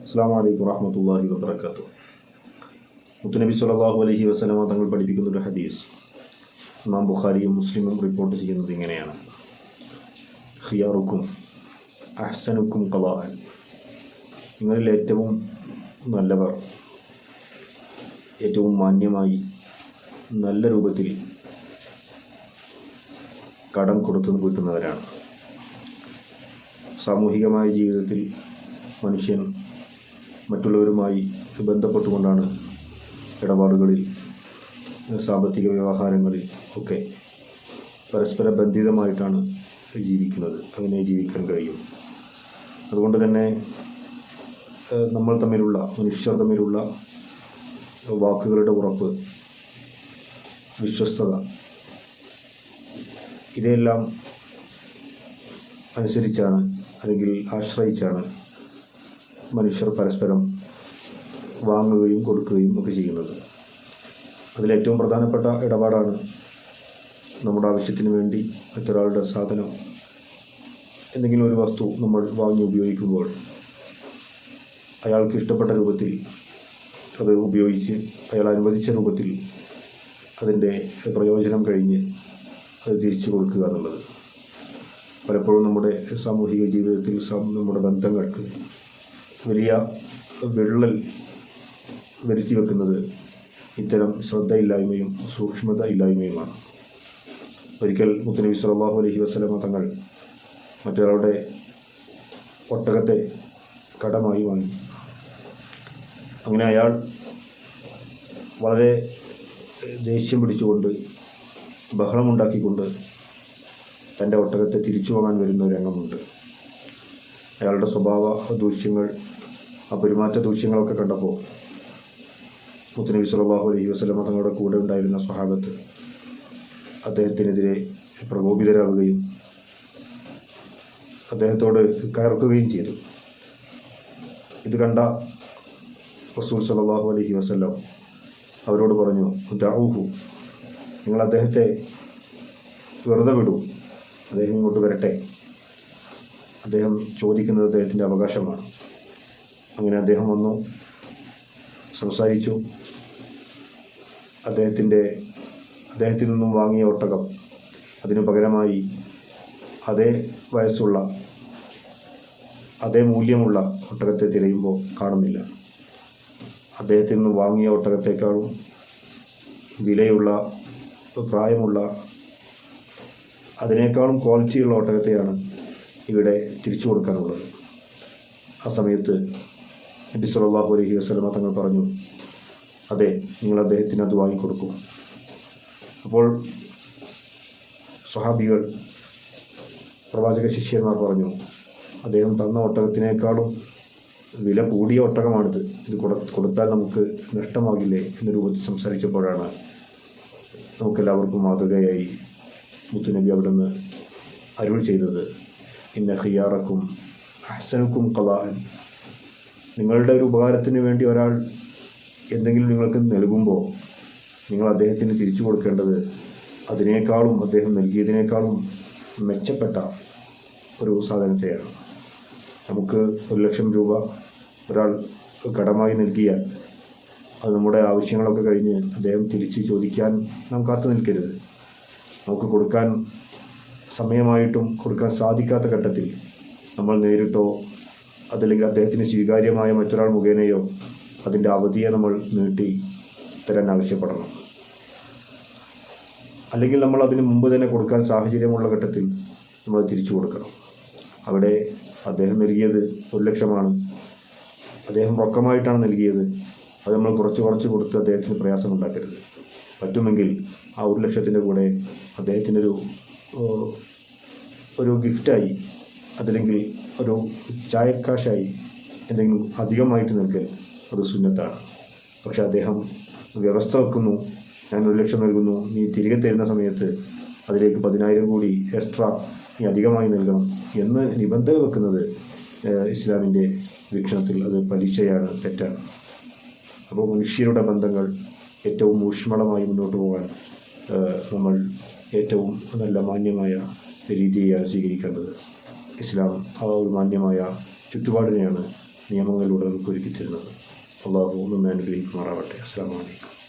അസ്സാം വലൈക്കും വാഹമത്തല്ലാഹി വാബർക്കാത്തു മുത്തുനബി സലാഹു അലഹി വസ്ലമ തങ്ങൾ പഠിപ്പിക്കുന്ന ഒരു ഹദീസ് ഇമാം ബുഖാരിയും മുസ്ലിമും റിപ്പോർട്ട് ചെയ്യുന്നത് ഇങ്ങനെയാണ്. ഹിയാറുക്കും അഹ്സനുക്കും ഖലാഅൻ. നിങ്ങളിൽ ഏറ്റവും നല്ലവർ ഏറ്റവും മാന്യമായി നല്ല രൂപത്തിൽ കടം കൊടുത്തു കിട്ടുന്നവരാണ് സാമൂഹികമായ ജീവിതത്തിൽ മനുഷ്യൻ മറ്റുള്ളവരുമായി ബന്ധപ്പെട്ടുകൊണ്ടാണ് ഇടപാടുകളിൽ സാമ്പത്തിക വ്യവഹാരങ്ങളിൽ ഒക്കെ പരസ്പര ബന്ധിതമായിട്ടാണ് ജീവിക്കുന്നത്. അങ്ങനെ ജീവിക്കാൻ കഴിയും. അതുകൊണ്ട് തന്നെ നമ്മൾ തമ്മിലുള്ള മനുഷ്യർ തമ്മിലുള്ള വാക്കുകളുടെ ഉറപ്പ് വിശ്വസ്തത ഇതെല്ലാം അനുസരിച്ചാണ് അല്ലെങ്കിൽ ആശ്രയിച്ചാണ് മനുഷ്യർ പരസ്പരം വാങ്ങുകയും കൊടുക്കുകയും ഒക്കെ ചെയ്യുന്നത്. അതിലേറ്റവും പ്രധാനപ്പെട്ട ഇടപാടാണ് നമ്മുടെ ആവശ്യത്തിന് വേണ്ടി മറ്റൊരാളുടെ സാധനം എന്തെങ്കിലും ഒരു വസ്തു നമ്മൾ വാങ്ങി ഉപയോഗിക്കുമ്പോൾ അയാൾക്ക് ഇഷ്ടപ്പെട്ട രൂപത്തിൽ അത് ഉപയോഗിച്ച് അയാൾ അനുവദിച്ച രൂപത്തിൽ അതിന്റെ പ്രയോജനം കഴിഞ്ഞ് അത് തിരിച്ചു കൊടുക്കുക എന്നുള്ളത്. പലപ്പോഴും നമ്മുടെ സാമൂഹിക ജീവിതത്തിൽ നമ്മുടെ ബന്ധങ്ങൾക്ക് വലിയ വിള്ളൽ വരുത്തി വെക്കുന്നത് ഇത്തരം ശ്രദ്ധയില്ലായ്മയും സൂക്ഷ്മത ഇല്ലായ്മയുമാണ് ഒരിക്കൽ മുത്തനബി സല്ലല്ലാഹു അലഹി വസ്ലമ തങ്ങൾ മറ്റൊരാളുടെ ഒട്ടകത്തെ കടമായി വാങ്ങി. അങ്ങനെ അയാൾ വളരെ ദേഷ്യം പിടിച്ചുകൊണ്ട് ബഹളമുണ്ടാക്കിക്കൊണ്ട് തന്റെ ഒട്ടകത്തെ തിരിച്ചു വാങ്ങാൻ വരുന്ന ഒരു രംഗമുണ്ട്. അയാളുടെ സ്വഭാവ ദൂഷ്യങ്ങൾ ആ പെരുമാറ്റ ദൂഷ്യങ്ങളൊക്കെ കണ്ടപ്പോൾ മുത്തനബി സല്ലല്ലാഹു അലൈഹി വസ്ലമ തങ്ങളുടെ കൂടെ ഉണ്ടായിരുന്ന സ്വഹാബത്ത് അദ്ദേഹത്തിനെതിരെ പ്രകോപിതരാവുകയും അദ്ദേഹത്തോട് കയർക്കുകയും ചെയ്തു. ഇത് കണ്ട റസൂൽ സലാഹു അലഹി വസ്ലം അവരോട് പറഞ്ഞു ദഊഹു നിങ്ങൾ അദ്ദേഹത്തെ വെറുതെ വിടൂ അദ്ദേഹം ഇങ്ങോട്ട് വരട്ടെ. അദ്ദേഹം ചോദിക്കുന്നത് അദ്ദേഹത്തിന്റെ അവകാശമാണ്. അങ്ങനെ അദ്ദേഹം വന്നു സംസാരിച്ചു. അദ്ദേഹത്തിന്റെ അദ്ദേഹത്തിൽ നിന്നും വാങ്ങിയ ഒട്ടകം അതിനു പകരമായി അതേ വയസ്സുള്ള അതേ മൂല്യമുള്ള ഒട്ടകത്തെ തിരയുമ്പോൾ കാണുന്നില്ല. അദ്ദേഹത്തിൽ നിന്നും വാങ്ങിയ ഒട്ടകത്തേക്കാളും വിലയുള്ള പ്രായമുള്ള അതിനേക്കാളും ക്വാളിറ്റിയുള്ള ഒട്ടകത്തെയാണ് ഇവിടെ തിരിച്ചു കൊടുക്കാനുള്ളത്. ആ സമയത്ത് നബി സലാഹു അലഹി വസ്ലമ തങ്ങൾ പറഞ്ഞു അതെ നിങ്ങൾ അദ്ദേഹത്തിന് അത് വാങ്ങിക്കൊടുക്കും. അപ്പോൾ സ്വഹാബികൾ പ്രവാചക ശിഷ്യന്മാർ പറഞ്ഞു അദ്ദേഹം തന്ന ഒട്ടകത്തിനേക്കാളും വില കൂടിയ ഒട്ടകമാണിത്. ഇത് കൊട കൊടുത്താൽ നമുക്ക് നഷ്ടമാകില്ലേ? എന്ന രൂപത്തിൽ സംസാരിച്ചപ്പോഴാണ് നമുക്കെല്ലാവർക്കും മാതൃകയായി മുത്തുനബി അവിടുന്ന് അരുൾ ചെയ്തത്. ഇന്ന ഖിയാറക്കും അഹ്സനുക്കും കലാൻ നിങ്ങളുടെ ഒരു ഉപകാരത്തിന് വേണ്ടി ഒരാൾ എന്തെങ്കിലും നിങ്ങൾക്ക് നൽകുമ്പോൾ നിങ്ങൾ അദ്ദേഹത്തിന് തിരിച്ചു കൊടുക്കേണ്ടത് അതിനേക്കാളും അദ്ദേഹം നൽകിയതിനേക്കാളും മെച്ചപ്പെട്ട ഒരു സാധനത്തെയാണ്. നമുക്ക് ഒരു ലക്ഷം രൂപ ഒരാൾ കടമായി നൽകിയാൽ അത് നമ്മുടെ ആവശ്യങ്ങളൊക്കെ കഴിഞ്ഞ് അദ്ദേഹം തിരിച്ച് ചോദിക്കാൻ നാം കാത്തു നിൽക്കരുത്. നമുക്ക് കൊടുക്കാൻ സമയമായിട്ടും കൊടുക്കാൻ സാധിക്കാത്ത ഘട്ടത്തിൽ നമ്മൾ നേരിട്ടോ അതല്ലെങ്കിൽ അദ്ദേഹത്തിന് സ്വീകാര്യമായ മറ്റൊരാൾ മുഖേനയോ അതിന്റെ അവധിയെ നമ്മൾ നീട്ടി തരാൻ ആവശ്യപ്പെടണം. അല്ലെങ്കിൽ നമ്മൾ അതിന് മുമ്പ് തന്നെ കൊടുക്കാൻ സാഹചര്യമുള്ള ഘട്ടത്തിൽ നമ്മൾ തിരിച്ചു കൊടുക്കണം. അവിടെ അദ്ദേഹം നൽകിയത് ഒരു ലക്ഷമാണ്. അദ്ദേഹം റൊക്കമായിട്ടാണ് നൽകിയത്. അത് നമ്മൾ കുറച്ച് കുറച്ച് കൊടുത്ത് അദ്ദേഹത്തിന് പ്രയാസമുണ്ടാക്കരുത്. പറ്റുമെങ്കിൽ ആ ഒരു ലക്ഷത്തിന്റെ കൂടെ അദ്ദേഹത്തിനൊരു ഒരു ഗിഫ്റ്റായി അതല്ലെങ്കിൽ ഒരു ചായക്കാശായി എന്തെങ്കിലും അധികമായിട്ട് നൽകൽ അത് സുന്നത്താണ്. പക്ഷെ അദ്ദേഹം വ്യവസ്ഥ വെക്കുന്നു ഞാൻ ഒരു ലക്ഷം നൽകുന്നു നീ തിരികെ തരുന്ന സമയത്ത് അതിലേക്ക് പതിനായിരം കൂടി എക്സ്ട്രാ നീ അധികമായി നൽകണം എന്ന് നിബന്ധന വെക്കുന്നത് ഇസ്ലാമിന്റെ വീക്ഷണത്തിൽ അത് പലിശയാണ് തെറ്റാണ്. അപ്പോൾ മനുഷ്യരുടെ ബന്ധങ്ങൾ ഏറ്റവും ഊഷ്മളമായി മുന്നോട്ട് പോകാൻ നമ്മൾ ഏറ്റവും നല്ല മാന്യമായ രീതിയാണ് സ്വീകരിക്കേണ്ടത്. ഇസ്ലാം ആ ഒരു മാന്യമായ ചുറ്റുപാടിനെയാണ് നിയമങ്ങളിലൂടെ നമുക്ക് ഒരുക്കി തരുന്നത് അള്ളാഹു നമ്മെ അനുഗ്രഹിക്കുമാറാവട്ടെ. അസ്സാം വലൈക്കും